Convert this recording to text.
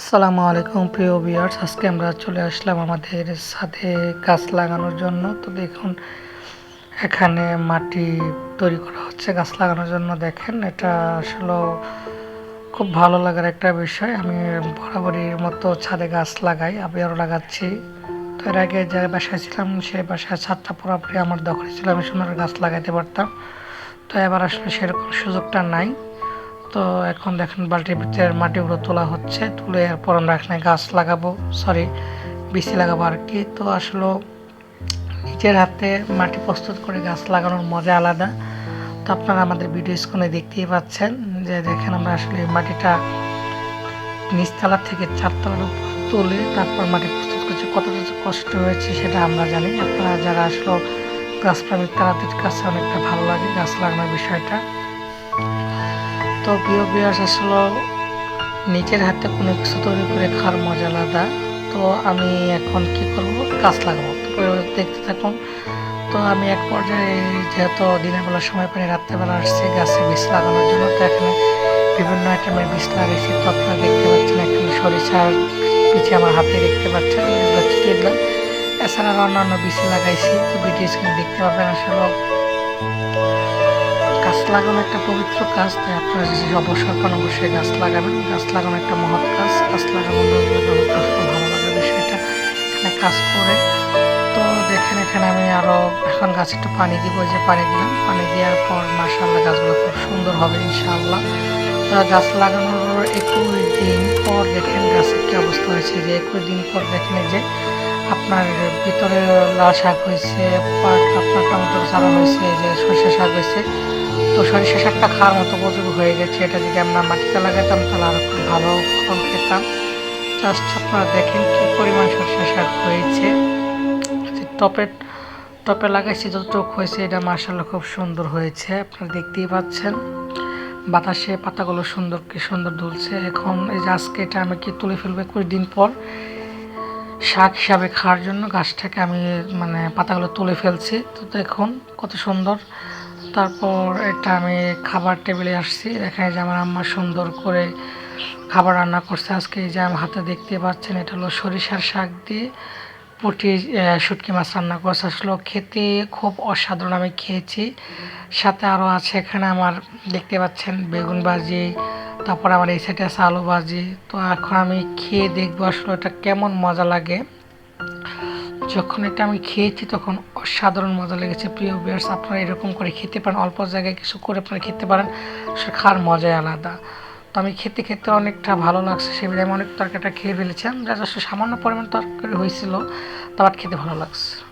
আসসালামু আলাইকুম, প্রিয় বিয়ার্স আজকে আমরা চলে আসলাম আমাদের সাথে গাছ লাগানোর জন্য। তো দেখুন, এখানে মাটি তৈরি করা হচ্ছে গাছ লাগানোর জন্য। দেখেন, এটা আসলে খুব ভালো লাগার একটা বিষয়। আমি বরাবরের মতো ছাদে গাছ লাগাই আমি আরও লাগাচ্ছি। তো এর আগে যে বাসায় ছিলাম, সেই বাসায় ছাদটা পুরোপুরি আমার দখলে ছিল। আমি সুন্দর গাছ লাগাইতে পারতাম। তো এবার আসলে সেরকম সুযোগটা নাই। তো এখন দেখেন বালতির ভিতরে মাটিগুলো তোলা হচ্ছে, তুলে এরপর আমরা এখানে গাছ লাগাবো সরি বিচি লাগাবো আর কি। তো আসলে নিজের হাতে মাটি প্রস্তুত করে গাছ লাগানোর মজা আলাদা। তো আপনারা আমাদের ভিডিও স্ক্রিনে দেখতেই পাচ্ছেন যে দেখেন আমরা আসলে মাটিটা নিচতলা থেকে চারতলার উপর তুলে তারপর মাটি প্রস্তুত করছি। যে কষ্ট হয়েছে সেটা আমরা জানি আপনারা যারা আসলে গাছপ্রেমিক তাদের কাছে অনেকটা ভালো লাগে গাছ লাগানোর বিষয়টা। তো প্রিয় বিয়াস আসলে নিজের হাতে কোনো কিছু তৈরি করে খাওয়ার মজা আলাদা। তো আমি এখন কি করব? গাছ লাগাবো। তো দেখতে থাকুন। তো আমি এক পর্যায়ে যেহেতু দিনের বেলা সময় পাই রাত্রেবেলা আসছি গাছে বীজ লাগানোর জন্য। তো এখানে বিভিন্ন আইটেমের বীজ লাগাইছি। তো আপনারা দেখতে পাচ্ছেন এখানে সরিষার পিছিয়ে আমার হাতে দেখতে পাচ্ছেন। এছাড়া অন্যান্য বীজ লাগাইছি। তো ভিডিও স্ক্রিনে দেখতে পাবেন আসলে গাছ লাগানো একটা পবিত্র কাজ, তাই আপনারা যদি অবসর পান অবশ্যই গাছ লাগাবেন। গাছ লাগানো একটা মহৎ কাজ, গাছ লাগানো ভালো লাগে বিষয়টা। এখানে কাজ করে। তো দেখেন এখানে আমি আরও এখন গাছে একটু পানি দিব যে পানি দিলাম। পানি দেওয়ার পর মাসাল্লাহ গাছগুলো খুব সুন্দর হবে ইনশাআল্লাহ। গাছ লাগানোর একুশ হয়েছে যে একুশ দিন পর দেখেন যে আপনার ভিতরে লাল শাক হয়েছে, পাট আপনার টমেটো চারা হয়েছে যে সরষে শাক হয়েছে। তো সরিষা শাকটা খাওয়ার মতো উপযোগী হয়ে গেছে, এটা যদি আমরা মাটিতে লাগাতাম তাহলে আরও খুব ভালো ফল খেতাম। জাস্ট আপনারা দেখেন কি পরিমাণ সরষা শাক হয়েছে। টপে টপে লাগাইছি যতটুকু হয়েছে, এটা মার্শাল্লাহ খুব সুন্দর হয়েছে, আপনারা দেখতেই পাচ্ছেন। বাতাসে পাতাগুলো সুন্দর কি সুন্দর দুলছে। এখন এই যে আজকে এটা আমি কি তুলে ফেলব একুশ দিন পর? শাক হিসাবে খাওয়ার জন্য গাছটাকে আমি মানে পাতাগুলো তুলে ফেলছি। তো দেখুন কত সুন্দর। তারপর এটা আমি খাবার টেবিলে আসছি। এখানে যে আমার আম্মা সুন্দর করে খাবার রান্না করছে। আজকে এই যে আমি হাতে দেখতে পাচ্ছেন, এটা হলো সরিষার শাক দিয়ে পুটি শুটকি মাছ রান্না করছে। আসলে খেতে খুব অসাধারণ আমি খেয়েছি। সাথে আরও আছে এখানে আমার, দেখতে পাচ্ছেন, বেগুন ভাজি, তারপর আমার এই সাইডে আছে আলু ভাজি। তো এখন আমি খেয়ে দেখব আসলে এটা কেমন মজা লাগে। যখন এটা আমি খেয়েছি তখন অসাধারণ মজা লেগেছে। প্রিয় বিয়ার্স আপনারা এরকম করে খেতে পারেন। অল্প জায়গায় কিছু করে আপনারা খেতে পারেন। খাওয়ার মজাই আলাদা। আমি খেতে খেতে অনেকটা ভালো লাগছে সেভাবে আমি অনেক তরকারিটা খেয়ে ফেলেছিলাম যা সামান্য পরিমাণ তরকারি হয়েছিল তার খেতে ভালো লাগছে।